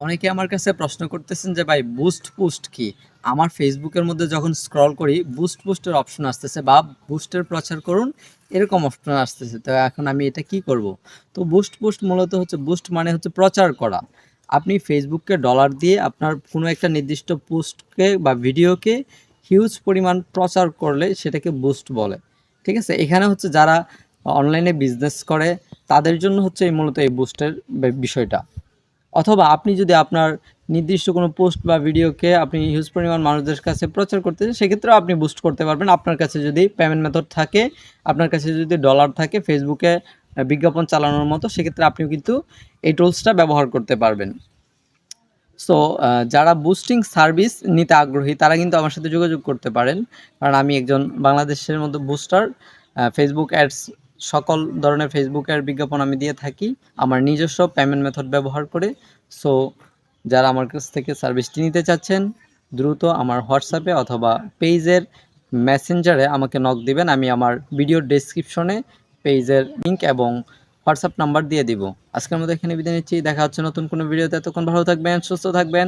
অনেকে আমার কাছে প্রশ্ন করতেছেন যে, ভাই বুস্ট পোস্ট কি? আমার ফেসবুকের মধ্যে যখন স্ক্রল করি বুস্ট পোস্টের অপশন আসতেছে বা বুস্টের প্রচার করুন, এরকম অপশন আসতেছে। তো এখন আমি এটা কি করব? তো বুস্ট পোস্ট মূলত হচ্ছে বুস্ট মানে হচ্ছে প্রচার করা। আপনি ফেসবুককে ডলার দিয়ে আপনার কোনো একটা নির্দিষ্ট পোস্টকে বা ভিডিওকে হিউজ পরিমাণ প্রচার করলে সেটাকে বুস্ট বলে। ঠিক আছে? এখানে হচ্ছে যারা অনলাইনে বিজনেস করে, তাদের জন্য হচ্ছে এই মূলত এই বুস্টের বিষয়টা। অথবা আপনি যদি আপনার নির্দিষ্ট কোনো পোস্ট বা ভিডিওকে আপনি হিউজ পরিমাণ মানুষদের কাছে প্রচার করতে চান, সেক্ষেত্রেও আপনি বুস্ট করতে পারবেন। আপনার কাছে যদি পেমেন্ট মেথড থাকে, আপনার কাছে যদি ডলার থাকে ফেসবুকে বিজ্ঞাপন চালানোর মতো, সেক্ষেত্রে আপনিও কিন্তু এই টুলসটা ব্যবহার করতে পারবেন। সো যারা বুস্টিং সার্ভিস নিতে আগ্রহী, তারা কিন্তু আমার সাথে যোগাযোগ করতে পারেন। কারণ আমি একজন বাংলাদেশের মতো বুস্টার ফেসবুক অ্যাডস সকল ধরনের ফেসবুক অ্যাড বিজ্ঞাপন আমি দিয়ে থাকি। আমার নিজস্ব পেমেন্ট মেথড ব্যবহার করে। সো যারা আমার কাছ থেকে সার্ভিসটি নিতে চাচ্ছেন, দ্রুত আমার হোয়াটসঅ্যাপে অথবা পেজের মেসেঞ্জারে আমাকে নক দিবেন। আমি আমার ভিডিও ডেসক্রিপশনে পেজের লিঙ্ক এবং হোয়াটসঅ্যাপ নাম্বার দিয়ে দিব। আজকের মতো এখানে বিদায় নিচ্ছি। দেখা হচ্ছে নতুন কোনো ভিডিওতে এতক্ষণ ভালো থাকবেন, সুস্থ থাকবেন।